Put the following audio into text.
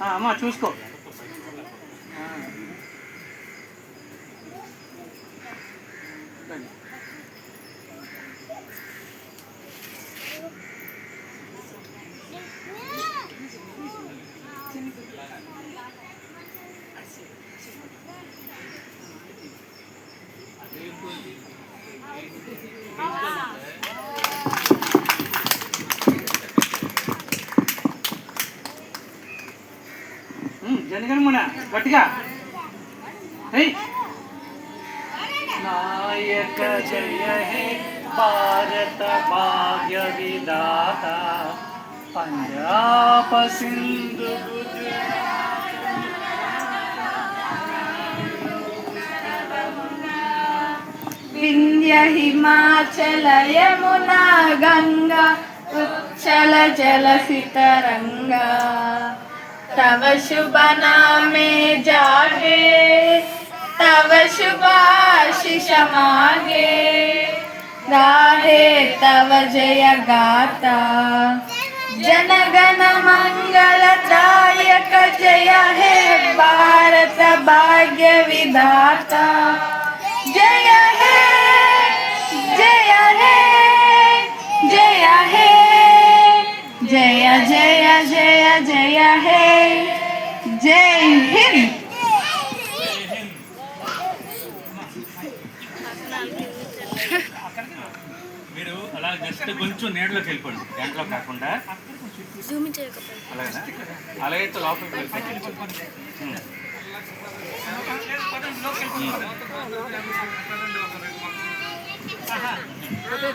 ఆ, అమ్మా చూసుకో ఆ. రండి. ఉమ్, గట్టిగా నాయక జయ హే భారత భాగ్య విదాత పంజాబ సింధు వింధ్య హిమాచల యమునా గంగా ఉచ్చల జల సితరంగా. तव शुभ नामे जागे, तव शुभाशिष मागे। गाहे तव जय गाता, जनगण मंगलदायक जय हे भारत भाग्य विधाता। जय हे జయ జయ జయ జయ హే. జై హింద్. మీరు అలా జస్ట్ కొంచెం నీళ్ళకి వెళ్ళిపోండి. దాంట్లో కాకుండా లోపలికి వెళ్ళిపోండి.